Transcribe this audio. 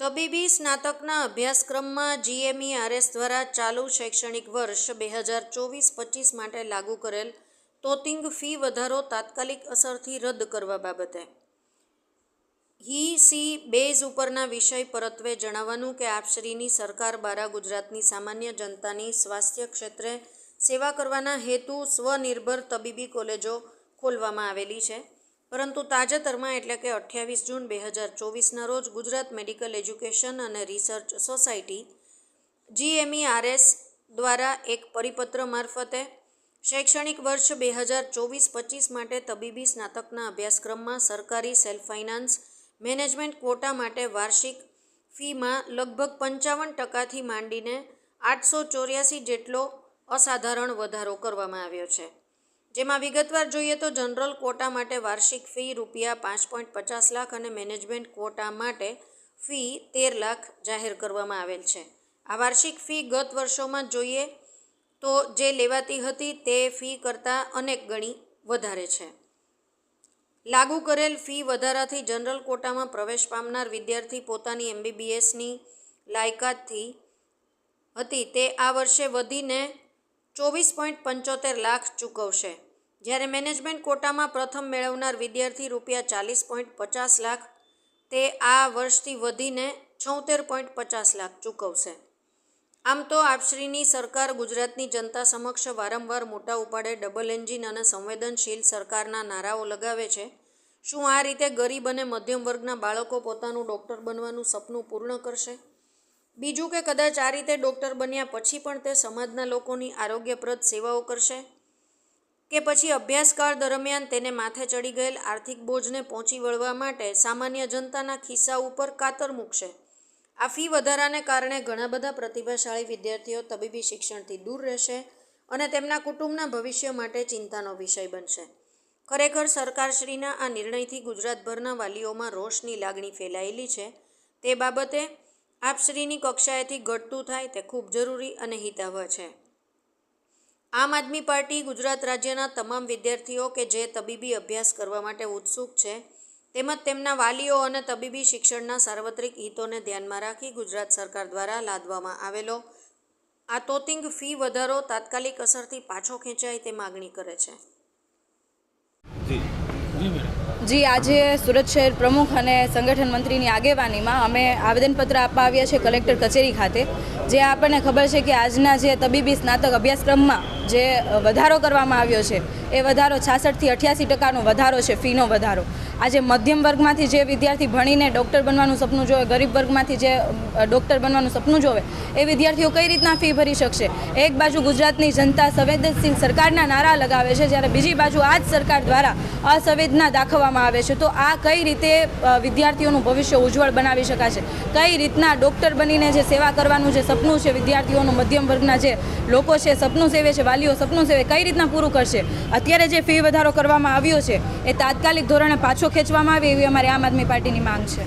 તબીબી સ્નાતકના અભ્યાસક્રમમાં જીએમઈઆરએસ દ્વારા ચાલુ શૈક્ષણિક વર્ષ બે હજાર ચોવીસ પચીસ માટે લાગુ કરેલ તોતિંગ ફી વધારો તાત્કાલિક અસરથી રદ કરવા બાબતે. હી સી બેઝ ઉપરના વિષય પરત્વે જણાવવાનું કે આપશ્રીની સરકાર બારા ગુજરાતની સામાન્ય જનતાની સ્વાસ્થ્ય ક્ષેત્રે સેવા કરવાના હેતુ સ્વનિર્ભર તબીબી કોલેજો ખોલવામાં આવેલી છે. પરંતુ તાજેતરમાં એટલે કે અઠ્યાવીસ જૂન બે હજાર ચોવીસના રોજ ગુજરાત મેડિકલ એજ્યુકેશન અને રિસર્ચ સોસાયટી જીએમઈઆરએસ દ્વારા એક પરિપત્ર મારફતે શૈક્ષણિક વર્ષ બે હજાર ચોવીસ પચીસ માટે તબીબી સ્નાતકના અભ્યાસક્રમમાં સરકારી સેલ્ફ ફાઇનાન્સ મેનેજમેન્ટ ક્વોટા માટે વાર્ષિક ફીમાં લગભગ પંચાવન ટકાથી માંડીને આઠસો ચોર્યાસી જેટલો અસાધારણ વધારો કરવામાં આવ્યો છે. જેમાં વિગતવાર જોઈએ તો જનરલ કોટા માટે વાર્ષિક ફી રૂપિયા પાંચ પોઈન્ટ પચાસ લાખ અને મેનેજમેન્ટ કોટા માટે ફી તેર લાખ જાહેર કરવામાં આવેલ છે. આ વાર્ષિક ફી ગત વર્ષોમાં જોઈએ તો જે લેવાતી હતી તે ફી કરતાં અનેક ગણી વધારે છે. લાગુ કરેલ ફી વધારાથી જનરલ કોટામાં પ્રવેશ પામનાર વિદ્યાર્થી પોતાની એમબીબીએસની લાયકાતથી હતી તે આ વર્ષે વધીને ચોવીસ પોઈન્ટ પંચોતેર લાખ ચૂકવશે. જ્યારે મેનેજમેન્ટ કોટામાં પ્રથમ મેળવનાર વિદ્યાર્થી રૂપિયા ચાલીસ પોઈન્ટ પચાસ લાખ, તે આ વર્ષથી વધીને છોતેર પોઈન્ટ પચાસ લાખ ચૂકવશે. આમ તો આપશ્રીની સરકાર ગુજરાતની જનતા સમક્ષ વારંવાર મોટા ઉપાડે ડબલ એન્જિન અને સંવેદનશીલ સરકારના નારાઓ લગાવે છે. શું આ રીતે ગરીબ અને મધ્યમ વર્ગના બાળકો પોતાનું ડૉક્ટર બનવાનું સપનું પૂર્ણ કરશે? બીજું કે કદાચ આ રીતે ડૉક્ટર બન્યા પછી પણ તે સમાજના લોકોની આરોગ્યપ્રદ સેવાઓ કરશે? કે પછી અભ્યાસકાળ દરમિયાન તેને માથે ચડી ગયેલ આર્થિક બોજને પહોંચી વળવા માટે સામાન્ય જનતાના ખિસ્સા ઉપર કાતર મૂકશે? આ ફી વધારાને કારણે ઘણા બધા પ્રતિભાશાળી વિદ્યાર્થીઓ તબીબી શિક્ષણથી દૂર રહેશે અને તેમના કુટુંબના ભવિષ્ય માટે ચિંતાનો વિષય બનશે. ખરેખર સરકારશ્રીના આ નિર્ણયથી ગુજરાતભરના વાલીઓમાં રોષની લાગણી ફેલાયેલી છે. તે બાબતે આપશ્રીની કક્ષાએથી ઘટતું થાય તે ખૂબ જરૂરી અને હિતાવહ છે. આમ આદમી પાર્ટી ગુજરાત રાજ્યના તમામ વિદ્યાર્થીઓ કે જે તબીબી અભ્યાસ કરવા માટે ઉત્સુક છે, તેમજ તેમના વાલીઓ અને તબીબી શિક્ષણના સાર્વત્રિક હિતોને ધ્યાનમાં રાખી ગુજરાત સરકાર દ્વારા લાદવામાં આવેલો આ તોતિંગ ફી વધારો તાત્કાલિક અસરથી પાછો ખેંચાય તે માગણી કરે છે. જી, આજે સુરત શહેર પ્રમુખ અને સંગઠન મંત્રીની આગેવાનીમાં અમે આવેદનપત્ર આપવા આવ્યા છે કલેક્ટર કચેરી ખાતે, જે આપણને ખબર છે કે આજના જે તબીબી સ્નાતક અભ્યાસક્રમમાં જે વધારો કરવામાં આવ્યો છે એ વધારો છાસઠથી અઠ્યાસી ટકાનો વધારો છે, ફીનો વધારો. આજે મધ્યમ વર્ગમાંથી જે વિદ્યાર્થી ભણીને ડૉક્ટર બનવાનું સપનું જોવે, ગરીબ વર્ગમાંથી જે ડૉક્ટર બનવાનું સપનું જોવે, એ વિદ્યાર્થીઓ કઈ રીતના ફી ભરી શકશે? એક બાજુ ગુજરાતની જનતા સંવેદનશીલ સરકારના નારા લગાવે છે, જ્યારે બીજી બાજુ આ જ સરકાર દ્વારા અસંવેદના દાખવવામાં આવે છે. તો આ કઈ રીતે વિદ્યાર્થીઓનું ભવિષ્ય ઉજ્જવળ બનાવી શકાશે? કઈ રીતના ડૉક્ટર બનીને જે સેવા કરવાનું જે સપનું છે, વિદ્યાર્થીઓનું મધ્યમ વર્ગના જે લોકો છે, સપનું સેવે છે, વાલીઓ સપનું સેવે, કઈ રીતના પૂરું કરશે? અત્યારે જે ફી વધારો કરવામાં આવ્યો છે, એ તાત્કાલિક ધોરણે પાછો ખેંચવામાં આવે એવી અમારી આમ આદમી પાર્ટીની માંગ છે.